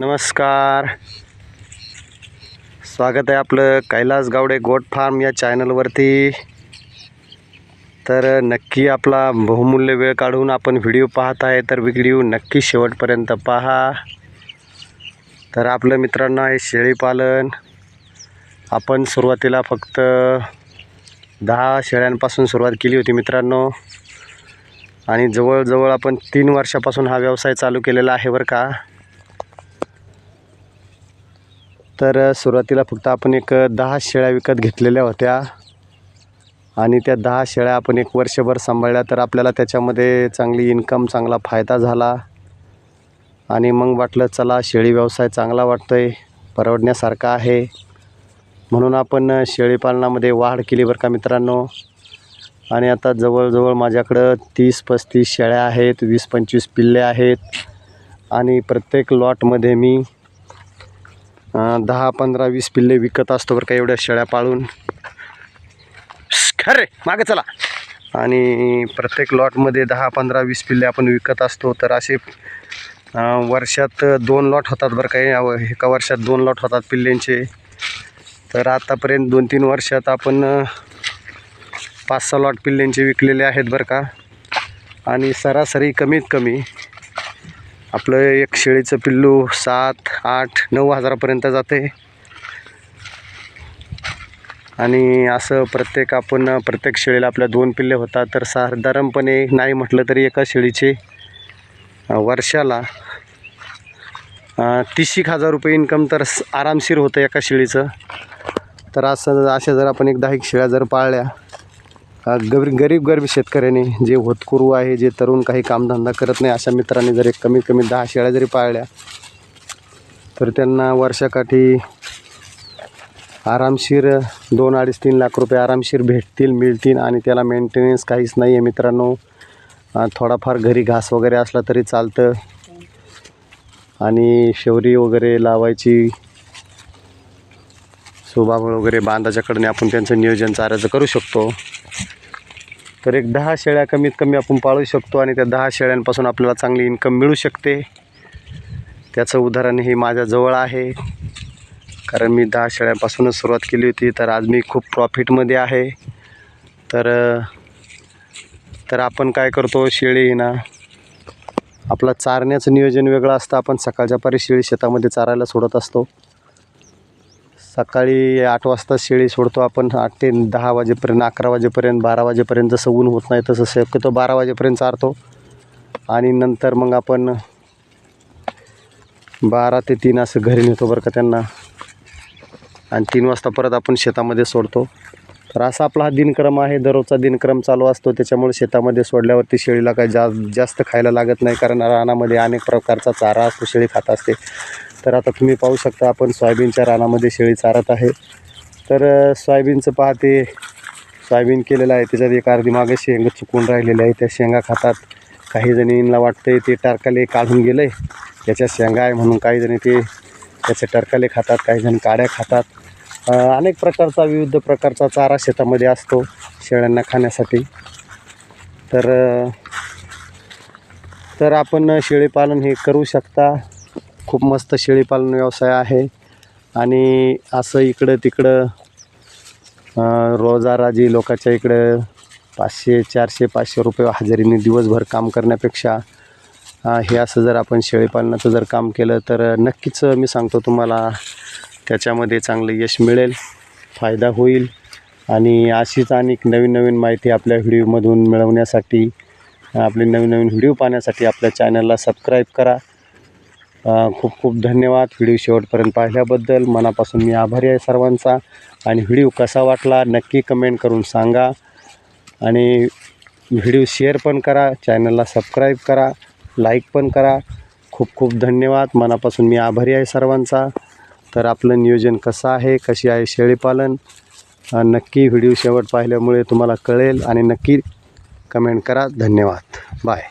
नमस्कार. स्वागत आहे आपलं कैलास गावडे गोट फार्म या चॅनलवरती तर नक्की आपला बहुमूल्य वेळ काढून आपण व्हिडिओ पाहत आहे तर व्हिडिओ नक्की शेवटपर्यंत पहा. तर आपलं मित्रांनो आहे शेळीपालन आपण सुरुवातीला फक्त दहा शेळ्यांपासून सुरुवात केली होती मित्रांनो. आणि जवळजवळ आपण तीन वर्षापासून हा व्यवसाय चालू केलेला आहे बरं का. तर सुरुवातीला फक्त आपण एक दहा शेळ्या विकत घेतलेल्या होत्या. आणि त्या दहा शेळ्या आपण एक वर्षभर सांभाळल्या तर आपल्याला त्याच्यामध्ये चांगली इन्कम चांगला फायदा झाला. आणि मग वाटलं चला शेळी व्यवसाय चांगला वाटतो आहे परवडण्यासारखा आहे. म्हणून आपण शेळीपालनामध्ये वाढ केली बरं का मित्रांनो. आणि आता जवळजवळ माझ्याकडं तीस पस्तीस शेळ्या आहेत वीस पंचवीस पिल्ले आहेत. आणि प्रत्येक लॉटमध्ये मी दहा पंधरा वीस पिल्ले विकत असतो बरं का एवढ्या शेळ्या पाळून. खरे मागे चला. आणि प्रत्येक लॉटमध्ये दहा पंधरा वीस पिल्ले आपण विकत असतो तर असे वर्षात दोन लॉट होतात बरं का. या- एका वर्षात दोन लॉट होतात पिल्ल्यांचे तर आतापर्यंत दोन तीन वर्षात आपण पाच सहा लॉट पिल्ल्यांचे विकलेले आहेत बरं का. आणि सरासरी कमीत कमी आपलं एक शेळीचं पिल्लू सात आठ नऊ हजारापर्यंत जाते. आणि असं प्रत्येक आपण प्रत्येक शेळीला आपल्या दोन पिल्ले होतात तर साधारणपणे नाही म्हटलं तरी एका शेळीचे वर्षाला तीस एक हजार रुपये इन्कम तर आरामशीर होतं एका शेळीचं. तर असं अशा जर आपण एक दहा एक शेळ्या जर पाळल्या गरीब गरीब गरीब शेतकऱ्याने जे होतकुरू आहे जे तरुण काही कामधंदा करत नाही अशा मित्रांनी जर एक कमीत कमी दहा शेळ्या जरी पाळल्या तर त्यांना वर्षाकाठी आरामशीर दोन अडीच तीन लाख रुपये आरामशीर भेटतील मिळतील आणि त्याला मेंटेनन्स काहीच नाही आहे मित्रांनो थोडाफार घरी घास वगैरे असला तरी चालतं. आणि शेवरी वगैरे लावायची सुबाबळ वगैरे बांधाच्याकडने आपण त्यांचं नियोजन चारायचं करू शकतो. तर एक दहा शेळ्या कमीत कमी आपण पाळू शकतो आणि त्या दहा शेळ्यांपासून आपल्याला चांगली इन्कम मिळू शकते. त्याचं उदाहरण हे माझ्याजवळ आहे. कारण मी दहा शेळ्यांपासूनच सुरुवात केली होती तर आज मी खूप प्रॉफिटमध्ये आहे. तर तर आपण काय करतो शेळी ना आपला चारण्याचं नियोजन वेगळं असतं. आपण सकाळच्या पारी शेळी शेतामध्ये चारायला सोडत असतो. सकाळी आठ वाजता शेळी सोडतो आपण. आठ ते दहा वाजेपर्यंत अकरा वाजेपर्यंत बारा वाजेपर्यंत जसं ऊन होत नाही तसं शक्यतो बारा वाजेपर्यंत चारतो. आणि नंतर मग आपण बारा ते तीन असं घरी नेतो बरं का त्यांना. आणि तीन वाजता परत आपण शेतामध्ये सोडतो. तर असा आपला हा दिनक्रम आहे. दररोजचा दिनक्रम चालू असतो. त्याच्यामुळे शेतामध्ये सोडल्यावरती शेळीला काही जा जास्त खायला लागत नाही. कारण रानामध्ये अनेक प्रकारचा चारा असतो. शेळी खात असते. तर आता तुम्ही पाहू शकता आपण सोयाबीनच्या रानामध्ये शेळी चारत आहे. तर सोयाबीनचं पाहते सोयाबीन केलेलं आहे. त्याच्यात एक अर्धी मागे शेंग चुकून राहिलेले आहे. त्या शेंगा खातात. काही जणींना वाटते ते टारकाले काढून गेलं आहे त्याच्या शेंगा आहे म्हणून काही जणी ते त्याचे टरकाले खातात काही जण काड्या खातात. अनेक प्रकारचा विविध प्रकारचा चारा शेतामध्ये असतो शेळ्यांना खाण्यासाठी. तर तर आपण शेळीपालन हे करू शकता. खूप मस्त शेळीपालन व्यवसाय आहे. आणि असं इकडं तिकडं रोजाराजी लोकाच्या इकडं पाचशे चारशे पाचशे रुपये हजेरीने दिवसभर काम करण्यापेक्षा हे असं जर आपण शेळीपालनाचं जर काम केलं तर नक्कीच मी सांगतो तुम्हाला त्याच्यामध्ये चांगलं यश मिळेल फायदा होईल. आणि अशीच अनेक नवीन नवीन माहिती आपल्या व्हिडिओमधून मिळवण्यासाठी आपले नवीन नवीन व्हिडिओ पाहण्यासाठी आपल्या चॅनलला सबस्क्राईब करा. खूप खूप धन्यवाद. व्हिडिओ शेवटपर्यंत पाहिल्याबद्दल मनापासून मी आभारी आहे सर्वांचा. आणि व्हिडिओ कसा वाटला नक्की कमेंट करून सांगा. आणि व्हिडिओ शेअर पण करा चॅनलला सबस्क्राईब करा लाईक पण करा. खूप खूप धन्यवाद. मनापासून मी आभारी आहे सर्वांचा. तर आपलं नियोजन कसं आहे कशी आहे शेळीपालन नक्की व्हिडिओ शेवट पाहिल्यामुळे तुम्हाला कळेल. आणि नक्की कमेंट करा. धन्यवाद. बाय.